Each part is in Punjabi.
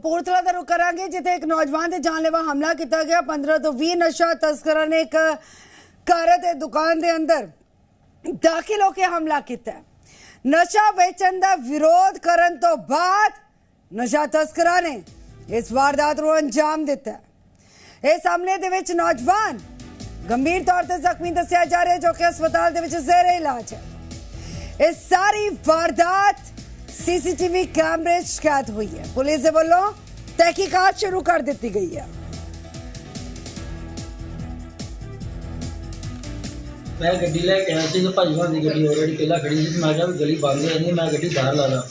ਕਪੂਰਥਲਾ ਦਾ ਰੁਕ ਕਰਾਂਗੇ, ਜਿੱਥੇ ਇੱਕ ਨੌਜਵਾਨ ਤੇ ਜਾਨਲੇਵਾ ਹਮਲਾ ਕੀਤਾ ਗਿਆ। 15 ਤੋਂ 20 ਨਸ਼ਾ ਤਸਕਰਾਂ ਨੇ ਇੱਕ ਘਰ ਤੇ ਦੁਕਾਨ ਦੇ ਅੰਦਰ ਦਾਖਲ ਹੋ ਕੇ ਹਮਲਾ ਕੀਤਾ ਨਸ਼ਾ ਵੇਚਣ ਦਾ ਵਿਰੋਧ ਕਰਨ ਤੋਂ ਬਾਅਦ ਨਸ਼ਾ ਤਸਕਰਾਂ ਨੇ ਇਸ ਵਾਰਦਾਤ ਨੂੰ ਅੰਜਾਮ ਦਿੱਤਾ ਹੈ। ਇਸ ਹਮਲੇ ਦੇ ਵਿੱਚ ਨੌਜਵਾਨ ਗੰਭੀਰ ਤੌਰ ਤੇ ਜ਼ਖਮੀ ਦੱਸਿਆ ਜਾ ਰਿਹਾ ਜੋ ਕਿ ਹਸਪਤਾਲ ਦੇ ਵਿੱਚ ਜ਼ੇਰੇ ਇਲਾਜ ਹੈ। ਇਹ ਸਾਰੀ ਵਾਰਦਾਤ ਸੀਸੀਟੀਵੀ ਕੈਮਰੇ 'ਚ ਹੋਈ ਹੈ ਪੁਲਿਸ ਦੇ ਵੱਲੋਂ ਤਹਿਕੀਕਾਤ ਸ਼ੁਰੂ ਕਰ ਦਿੱਤੀ ਗਈ ਹੈ ਮੈਂ ਗੱਡੀ ਲੈ ਕੇ ਆਇਆ ਸੀ ਤੇ ਭਾਜੀ ਹੋਣੀ ਦੀ ਗੱਡੀ ਆਲਰੇਡੀ ਪਹਿਲਾਂ ਖੜੀ ਸੀ ਮੈਂ ਕਿਹਾ ਵੀ ਗਲੀ ਬੰਦ ਹੈ ਨਹੀਂ ਮੈਂ ਗੱਡੀ ਬਾਹਰ ਲਾ ਲਾਂ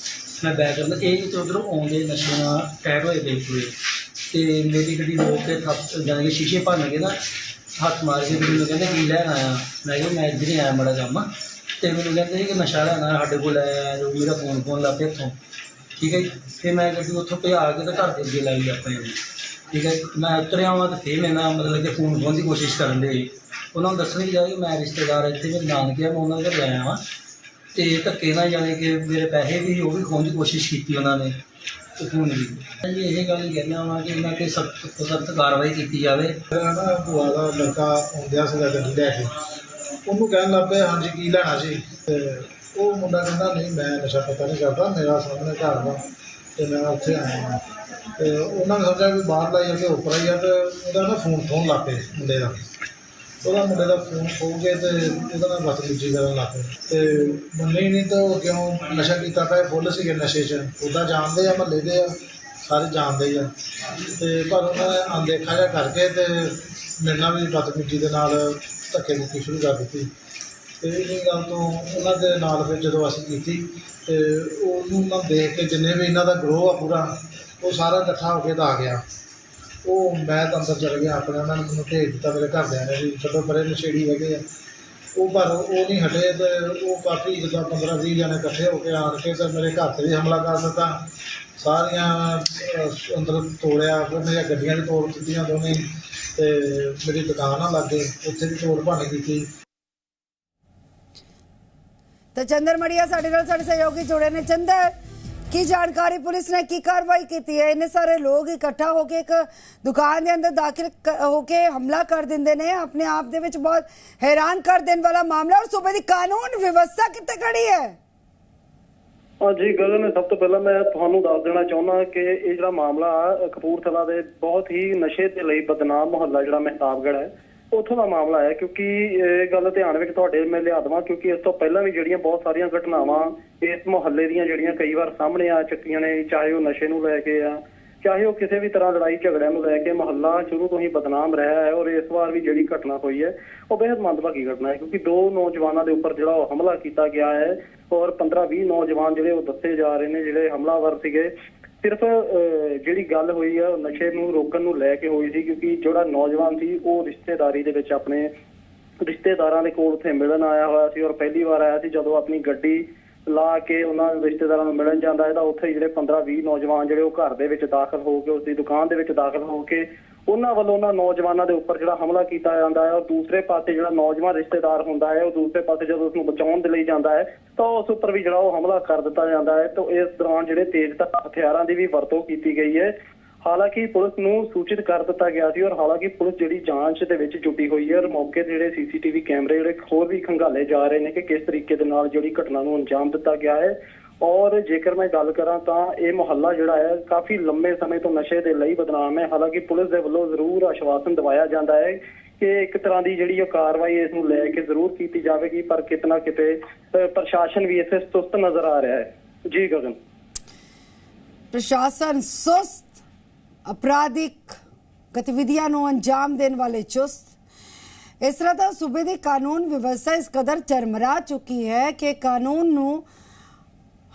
ਮੈਂ ਬੈਕ ਕਰਦਾ ਇਹ ਵਿੱਚ ਉਧਰੋਂ ਆਉਂਦੇ ਨਸ਼ੇ ਨਾਲ, ਟਾਇਰ ਹੋਏ ਪਏ ਪੂਰੇ ਤੇ ਮੇਰੀ ਗੱਡੀ ਰੋਕ ਕੇ ਥੱਪ ਜਾਨ ਕੇ ਸ਼ੀਸ਼ੇ ਭੰਨ ਕੇ ਨਾ, ਹੱਥ ਮਾਰ ਕੇ ਮੈਨੂੰ ਕਹਿੰਦੇ ਕੀ ਲੈਣ ਆਇਆ। ਮੈਂ ਕਿਹਾ, ਮੈਂ ਇੱਧਰ ਹੀ ਆਇਆ ਮੜਾ ਕੰਮ ਤੇ ਮੈਨੂੰ ਕਹਿੰਦੇ ਸੀ ਕਿ ਨਸ਼ਾ ਲੈਣਾ ਸਾਡੇ ਕੋਲ ਆਇਆ, ਜੋ ਮੇਰਾ ਫੋਨ ਫੋਨ ਲਾ ਕੇ ਇੱਥੋਂ। ਠੀਕ ਹੈ ਜੀ। ਫਿਰ ਮੈਂ ਗੱਡੀ ਉੱਥੋਂ ਭਜਾ ਕੇ ਤੇ ਘਰ ਦੇ ਅੱਗੇ ਲਾਈ ਆਪਣੇ ਨੂੰ। ਠੀਕ ਹੈ ਮੈਂ ਉਤਰਿਆ ਵਾਂ ਤੇ ਫਿਰ ਮੇਰੇ ਨਾਲ ਮਤਲਬ ਕਿ ਫੋਨ ਫੋਨ ਦੀ ਕੋਸ਼ਿਸ਼ ਕਰਨ ਦੇ ਉਹਨਾਂ ਨੂੰ ਦੱਸਣ ਗਿਆ ਕਿ ਮੈਂ ਰਿਸ਼ਤੇਦਾਰ ਇੱਥੇ ਮੇਰੇ ਨਾਨਕੇ ਆ, ਮੈਂ ਉਹਨਾਂ ਦੇ ਘਰ ਆਇਆ ਵਾਂ ਤੇ ਧੱਕੇ ਨਾਲ ਜਾਣੇ ਕਿ ਮੇਰੇ ਪੈਸੇ ਵੀ ਉਹ ਵੀ ਖੋਹਣ ਦੀ ਕੋਸ਼ਿਸ਼ ਕੀਤੀ ਉਹਨਾਂ ਨੇ। ਤੇ ਫੋਨ ਵੀ। ਜੀ ਇਹ ਗੱਲ ਹੀ ਕਹਿਣਾ ਵਾ ਕਿ ਇਹਨਾਂ ਤੇ ਸਖਤ ਸਖਤ ਕਾਰਵਾਈ ਕੀਤੀ ਜਾਵੇ। ਮੇਰਾ ਨਾ ਭੂਆ ਦਾ ਲੜਕਾ ਆਉਂਦਿਆ ਸੀਗਾ ਗੱਡੀ ਲੈ ਕੇ। ਉਹਨੂੰ ਕਹਿਣ ਲੱਗ ਪਏ ਹਾਂਜੀ, ਕੀ ਲੈਣਾ ਸੀ ਤੇ ਉਹ ਮੁੰਡਾ ਕਹਿੰਦਾ, ਨਹੀਂ, ਮੈਂ ਨਸ਼ਾ ਪਤਾ ਨਹੀਂ ਕਰਦਾ, ਮੇਰਾ ਸਾਹਮਣੇ ਘਰ ਵਾ, ਤੇ ਮੈਂ ਉੱਥੇ ਆਇਆ ਹਾਂ ਤੇ ਉਹਨਾਂ ਨੇ ਸਮਝਿਆ ਵੀ ਬਾਹਰ ਦਾ ਜਾਂ ਕਿ ਉੱਪਰ ਹੀ ਆ, ਤੇ ਉਹਦਾ ਨਾ ਫੋਨ ਫੋਨ ਲੱਗ ਪਏ ਮੁੰਡੇ ਦਾ। ਉਹਦਾ ਮੁੰਡੇ ਦਾ ਫੋਨ ਖੋ ਕੇ ਤੇ ਉਹਦਾ ਨਾਲ ਬਦਤਮੀਜ਼ੀ ਕਰਨ ਲੱਗ ਪਏ ਤੇ ਮੰਨੇ ਹੀ ਨਹੀਂ ਤਾਂ ਉਹ ਕਿਉਂ ਨਸ਼ਾ ਕੀਤਾ ਪਿਆ, ਫੁੱਲ ਸੀਗੇ ਨਸ਼ੇ 'ਚ। ਉਹਦਾ ਜਾਣਦੇ ਆ, ਮਹੱਲੇ ਦੇ ਆ, ਸਾਰੇ ਜਾਣਦੇ ਹੀ ਆ। ਤੇ ਪਰ ਉਹਨਾਂ ਨੇ ਅਣਦੇਖਾ ਜਿਹਾ ਕਰਕੇ ਤੇ ਮੇਰੇ ਨਾਲ ਵੀ ਬਦਤਮੀਜ਼ੀ ਦੇ ਨਾਲ ਧੱਕੇ ਮੁੱਕੀ ਸ਼ੁਰੂ ਕਰ ਦਿੱਤੀ। ਤੇ ਇਹ ਗੱਲ ਤੋਂ ਉਹਨਾਂ ਦੇ ਨਾਲ ਫਿਰ ਜਦੋਂ ਅਸੀਂ ਕੀਤੀ, ਤੇ ਉਹਨੂੰ ਨਾ ਦੇਖ ਕੇ ਜਿੰਨੇ ਵੀ ਇਹਨਾਂ ਦਾ ਗਰੋਹ ਆ ਪੂਰਾ, ਉਹ ਸਾਰਾ ਇਕੱਠਾ ਹੋ ਕੇ ਤਾਂ ਆ ਗਿਆ। ਉਹ ਮੈਂ ਤਾਂ ਅੰਦਰ ਚਲ ਗਿਆ, ਆਪਣੇ ਉਹਨਾਂ ਨੇ ਮੈਨੂੰ ਭੇਜ ਦਿੱਤਾ ਮੇਰੇ ਘਰਦਿਆਂ ਨੇ ਵੀ ਛੱਡੋ ਪਰੇ ਨਸ਼ੇੜੀ ਹੈਗੇ ਆ ਉਹ ਪਰ ਉਹ ਨਹੀਂ ਹਟੇ ਤੇ ਉਹ ਕਾਫੀ ਜਿੱਦਾਂ 15 20 ਜਣੇ ਇਕੱਠੇ ਹੋ ਕੇ ਆਣ ਕੇ ਤੇ ਮੇਰੇ ਘਰ ਤੇ ਵੀ ਹਮਲਾ ਕਰ ਦਿੱਤਾ। ਸਾਰੀਆਂ ਅੰਦਰ ਤੋੜਿਆ ਫਿਰ ਮੇਰੀਆਂ ਗੱਡੀਆਂ ਵੀ ਤੋੜ ਦਿੱਤੀਆਂ ਦੋਨੇ ਤੇ ਮੇਰੀ ਦੁਕਾਨ ਆ ਲੱਗੇ, ਉੱਥੇ ਵੀ ਤੋੜ ਭੰਨ ਕੀਤੀ। ਤਾਂ ਚੰਦਰ ਮੜੀਆ ਸਾਡੇ ਨਾਲ ਸਾਡੇ ਸਹਿਯੋਗੀ ਜੁੜੇ ਨੇ। ਚੰਦਰ ਕੀ ਜਾਣਕਾਰੀ ਪੁਲਿਸ ਨੇ, ਕੀ ਕਾਰਵਾਈ ਕੀਤੀ ਹੈ? ਇੰਨੇ ਸਾਰੇ ਲੋਕ ਇਕੱਠਾ ਹੋ ਕੇ ਇੱਕ ਦੁਕਾਨ ਦੇ ਅੰਦਰ ਦਾਖਲ ਹੋ ਕੇ ਹਮਲਾ ਕਰ ਦਿੰਦੇ ਨੇ। ਆਪਣੇ ਆਪ ਦੇ ਵਿੱਚ ਬਹੁਤ ਹੈਰਾਨ ਕਰ ਦੇਣ ਵਾਲਾ ਮਾਮਲਾ ਔਰ ਸੂਬੇ ਦੀ ਕਾਨੂੰਨ ਵਿਵਸਥਾ ਕਿੱਥੇ ਖੜੀ ਹੈ? ਹਾਂਜੀ ਗਗਨ ਸਭ ਤੋਂ ਪਹਿਲਾਂ ਮੈਂ ਤੁਹਾਨੂੰ ਦੱਸ ਦੇਣਾ ਚਾਹੁੰਦਾ ਕਿ ਇਹ ਜਿਹੜਾ ਮਾਮਲਾ ਕਪੂਰਥਲਾ ਦੇ ਬਹੁਤ ਹੀ ਨਸ਼ੇ ਦੇ ਲਈ ਬਦਨਾਮ ਮੁਹੱਲਾ ਜਿਹੜਾ ਮਹਿਤਾਬਗੜ੍ਹ ਹੈ ਉੱਥੋਂ ਦਾ ਮਾਮਲਾ ਹੈ ਕਿਉਂਕਿ ਇਹ ਗੱਲ ਧਿਆਨ ਵਿੱਚ ਤੁਹਾਡੇ ਮੈਂ ਲਿਆ ਦੇਵਾਂ ਕਿਉਂਕਿ ਇਸ ਤੋਂ ਪਹਿਲਾਂ ਵੀ ਜਿਹੜੀਆਂ ਬਹੁਤ ਸਾਰੀਆਂ ਘਟਨਾਵਾਂ ਇਸ ਮੁਹੱਲੇ ਦੀਆਂ ਜਿਹੜੀਆਂ ਕਈ ਵਾਰ ਸਾਹਮਣੇ ਆ ਚੁੱਕੀਆਂ ਨੇ, ਚਾਹੇ ਉਹ ਨਸ਼ੇ ਨੂੰ ਲੈ ਕੇ ਆ, ਚਾਹੇ ਉਹ ਕਿਸੇ ਵੀ ਤਰ੍ਹਾਂ ਲੜਾਈ ਝਗੜਿਆਂ ਨੂੰ ਲੈ ਕੇ ਮੁਹੱਲਾ ਸ਼ੁਰੂ ਤੋਂ ਹੀ ਬਦਨਾਮ ਰਿਹਾ ਹੈ ਔਰ ਇਸ ਵਾਰ ਵੀ ਜਿਹੜੀ ਘਟਨਾ ਹੋਈ ਹੈ, ਉਹ ਬੇहद ਮੰਦਭਾਗੀ ਘਟਨਾ ਹੈ ਕਿਉਂਕਿ ਦੋ ਨੌਜਵਾਨਾਂ ਦੇ ਉੱਪਰ ਜਿਹੜਾ ਉਹ ਹਮਲਾ ਕੀਤਾ ਗਿਆ ਹੈ ਔਰ 15-20 ਨੌਜਵਾਨ ਜਿਹੜੇ ਉਹ ਦੱਸੇ ਜਾ ਰਹੇ ਨੇ, ਜਿਹੜੇ ਹਮਲਾਵਰ ਸੀਗੇ ਸਿਰਫ ਅਹ, ਜਿਹੜੀ ਗੱਲ ਹੋਈ ਹੈ ਨਸ਼ੇ ਨੂੰ ਰੋਕਣ ਨੂੰ ਲੈ ਕੇ ਹੋਈ ਸੀ ਕਿਉਂਕਿ ਜਿਹੜਾ ਨੌਜਵਾਨ ਸੀ ਉਹ ਰਿਸ਼ਤੇਦਾਰੀ ਦੇ ਵਿੱਚ ਆਪਣੇ ਰਿਸ਼ਤੇਦਾਰਾਂ ਦੇ ਕੋਲ ਉੱਥੇ ਮਿਲਣ ਆਇਆ ਹੋਇਆ ਸੀ ਔਰ ਪਹਿਲੀ ਵਾਰ ਆਇਆ ਸੀ ਜਦੋਂ ਆਪਣੀ ਗੱਡੀ ਲਾ ਕੇ ਉਹਨਾਂ ਰਿਸ਼ਤੇਦਾਰਾਂ ਨੂੰ ਮਿਲਣ ਜਾਂਦਾ ਹੈ ਤਾਂ ਉੱਥੇ ਹੀ ਜਿਹੜੇ 15-20 ਨੌਜਵਾਨ ਜਿਹੜੇ ਉਹ ਘਰ ਦੇ ਵਿੱਚ ਦਾਖਲ ਹੋ ਕੇ ਉਸ ਦੀ ਦੁਕਾਨ ਦੇ ਵਿੱਚ ਦਾਖਲ ਹੋ ਕੇ ਉਹਨਾਂ ਵੱਲੋਂ ਉਹਨਾਂ ਨੌਜਵਾਨਾਂ ਦੇ ਉੱਪਰ ਜਿਹੜਾ ਹਮਲਾ ਕੀਤਾ ਜਾਂਦਾ ਹੈ ਔਰ ਦੂਸਰੇ ਪਾਸੇ ਜਿਹੜਾ ਨੌਜਵਾਨ ਰਿਸ਼ਤੇਦਾਰ ਹੁੰਦਾ ਹੈ, ਉਹ ਦੂਸਰੇ ਪਾਸੇ ਜਦੋਂ ਉਸ ਨੂੰ ਬਚਾਉਣ ਦੇ ਲਈ ਜਾਂਦਾ ਹੈ, ਤਾਂ ਉਸ ਉੱਪਰ ਵੀ ਜਿਹੜਾ ਉਹ ਹਮਲਾ ਕਰ ਦਿੱਤਾ ਜਾਂਦਾ ਹੈ। ਤਾਂ ਇਸ ਦੌਰਾਨ ਜਿਹੜੇ ਤੇਜ਼ ਹਥਿਆਰਾਂ ਦੀ ਵੀ ਵਰਤੋਂ ਕੀਤੀ ਗਈ ਹੈ। ਹਾਲਾਂਕਿ ਪੁਲਿਸ ਨੂੰ ਸੂਚਿਤ ਕਰ ਦਿੱਤਾ ਗਿਆ ਸੀ ਔਰ ਹਾਲਾਂਕਿ ਪੁਲਿਸ ਜਿਹੜੀ ਜਾਂਚ ਦੇ ਵਿੱਚ ਜੁਟੀ ਹੋਈ ਹੈ ਔਰ ਮੌਕੇ ਤੇ ਜਿਹੜੇ ਸੀਸੀਟੀਵੀ ਕੈਮਰੇ ਜਿਹੜੇ ਹੋਰ ਵੀ ਖੰਗਾਲੇ ਜਾ ਰਹੇ ਨੇ ਕਿ ਕਿਸ ਤਰੀਕੇ ਦੇ ਨਾਲ ਜਿਹੜੀ ਘਟਨਾ ਨੂੰ ਅੰਜਾਮ ਦਿੱਤਾ ਗਿਆ ਹੈ। ਔਰ ਜੇਕਰ ਮੈਂ ਗੱਲ ਕਰਾਂ ਤਾਂ ਇਹ ਮੁਹੱਲਾ ਜਿਹੜਾ ਹੈ, ਕਾਫੀ ਲੰਮੇ ਸਮੇਂ ਤੋਂ ਨਸ਼ੇ ਦੇ ਲਈ ਬਦਨਾਮ ਹੈ। ਹਾਲਾਂਕਿ ਪੁਲਿਸ ਦੇ ਵੱਲੋਂ ਜ਼ਰੂਰ ਆਸ਼ਵਾਸਨ ਦਿਵਾਇਆ ਜਾਂਦਾ ਹੈ ਕਿ ਇੱਕ ਤਰ੍ਹਾਂ ਦੀ ਜਿਹੜੀ ਉਹ ਕਾਰਵਾਈ ਇਸ ਨੂੰ ਲੈ ਕੇ ਜ਼ਰੂਰ ਕੀਤੀ ਜਾਵੇਗੀ, ਪਰ ਕਿਤਨਾ ਕਿਤੇ ਪ੍ਰਸ਼ਾਸਨ ਵੀ ਇੱਥੇ ਸੁਸਤ ਨਜ਼ਰ ਆ ਰਿਹਾ ਹੈ। ਜੀ ਗਗਨ। ਪ੍ਰਸ਼ਾਸਨ ਸੁਸਤ, ਅਪਰਾਧਿਕ ਗਤੀਵਿਧੀਆਂ ਨੂੰ ਅੰਜਾਮ ਦੇਣ ਵਾਲੇ ਚੁਸਤ। ਇਸ ਤਰ੍ਹਾਂ ਦਾ ਸੂਬੇ ਦੀ ਕਾਨੂੰਨ ਵਿਵਸਥਾ ਇਸ ਕਦਰ ਚਰਮਰਾ ਚੁੱਕੀ ਹੈ ਕਿ ਕਾਨੂੰਨ ਨੂੰ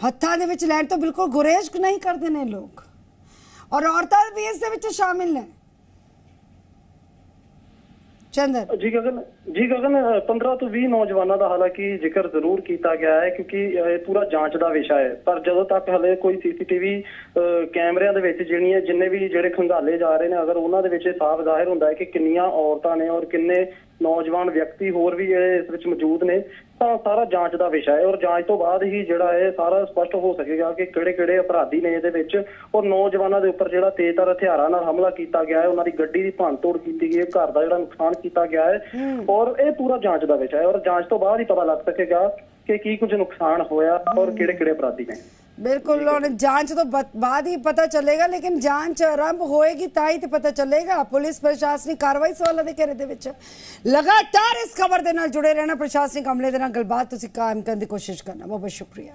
ਹੱਥਾਂ ਦੇ ਵਿੱਚ ਲੈਣ ਤੋਂ ਬਿਲਕੁਲ ਗੁਰੇਜ਼ ਨਹੀਂ ਕਰਦੇ ਨੇ ਲੋਕ। ਔਰ ਔਰਤਾਂ ਵੀ ਇਸ ਦੇ ਵਿੱਚ ਸ਼ਾਮਿਲ ਨੇ। ਚੰਦਰ। ਜੀ ਗਗਨ ਜੀ ਗਗਨ 15 ਤੋਂ 20 ਨੌਜਵਾਨਾਂ ਦਾ ਹਾਲਾਂਕਿ ਜ਼ਿਕਰ ਜ਼ਰੂਰ ਕੀਤਾ ਗਿਆ ਹੈ ਕਿਉਂਕਿ ਇਹ ਪੂਰਾ ਜਾਂਚ ਦਾ ਵਿਸ਼ਾ ਹੈ। ਪਰ ਜਦੋਂ ਤੱਕ ਹਲੇ ਕੋਈ ਸੀਸੀਟੀਵੀ ਕੈਮਰਿਆਂ ਦੇ ਵਿੱਚ ਜਿਹੜੀਆਂ ਜਿੰਨੇ ਵੀ ਜਿਹੜੇ ਖੰਗਾਲੇ ਜਾ ਰਹੇ ਨੇ, ਅਗਰ ਉਹਨਾਂ ਦੇ ਵਿੱਚ ਇਹ ਸਾਫ਼ ਜ਼ਾਹਿਰ ਹੁੰਦਾ ਹੈ ਕਿ ਕਿੰਨੀਆਂ ਔਰਤਾਂ ਨੇ ਔਰ ਕਿੰਨੇ ਨੌਜਵਾਨ ਵਿਅਕਤੀ ਹੋਰ ਵੀ ਜਿਹੜੇ ਇਸ ਵਿੱਚ ਮੌਜੂਦ ਨੇ ਤਾਂ ਸਾਰਾ ਜਾਂਚ ਦਾ ਵਿਸ਼ਾ ਹੈ ਔਰ ਜਾਂਚ ਤੋਂ ਬਾਅਦ ਹੀ ਜਿਹੜਾ ਹੈ ਸਾਰਾ ਸਪਸ਼ਟ ਹੋ ਸਕੇਗਾ ਕਿ ਕਿਹੜੇ ਕਿਹੜੇ ਅਪਰਾਧੀ ਨੇ ਇਹਦੇ ਵਿੱਚ ਔਰ ਨੌਜਵਾਨਾਂ ਦੇ ਉੱਪਰ ਜਿਹੜਾ ਤੇਜ਼ਧਾਰ ਹਥਿਆਰਾਂ ਨਾਲ ਹਮਲਾ ਕੀਤਾ ਗਿਆ ਹੈ ਉਹਨਾਂ ਦੀ ਗੱਡੀ ਦੀ ਭੰਨਤੋੜ ਕੀਤੀ ਗਈ ਹੈ ਘਰ ਦਾ ਜਿਹੜਾ ਨੁਕਸਾਨ ਕੀਤਾ ਗਿਆ ਹੈ ਔਰ ਇਹ ਪੂਰਾ ਜਾਂਚ ਦਾ ਵਿਸ਼ਾ ਹੈ ਔਰ ਜਾਂਚ ਤੋਂ ਬਾਅਦ ਹੀ ਪਤਾ ਲੱਗ ਸਕੇਗਾ ਕਿ ਕੀ ਕੁਝ ਨੁਕਸਾਨ ਹੋਇਆ ਔਰ ਕਿਹੜੇ ਕਿਹੜੇ ਅਪਰਾਧੀ ਨੇ। ਬਿਲਕੁਲ, ਹੁਣ ਜਾਂਚ ਤੋਂ ਬਾਅਦ ਹੀ ਪਤਾ ਚੱਲੇਗਾ, ਲੇਕਿਨ ਜਾਂਚ ਆਰੰਭ ਹੋਏਗੀ ਤਾਂ ਹੀ ਤੇ ਪਤਾ ਚੱਲੇਗਾ। ਪੁਲਿਸ ਪ੍ਰਸ਼ਾਸਨਿਕ ਕਾਰਵਾਈ ਸਵਾਲਾਂ ਦੇ ਘੇਰੇ ਦੇ ਵਿੱਚ। ਲਗਾਤਾਰ ਇਸ ਖਬਰ ਦੇ ਨਾਲ ਜੁੜੇ ਰਹਿਣਾ, ਪ੍ਰਸ਼ਾਸਨਿਕ ਅਮਲੇ ਦੇ ਨਾਲ ਗੱਲਬਾਤ ਤੁਸੀਂ ਕਾਇਮ ਕਰਨ ਦੀ ਕੋਸ਼ਿਸ਼ ਕਰਨਾ। ਬਹੁਤ ਬਹੁਤ ਸ਼ੁਕਰੀਆ।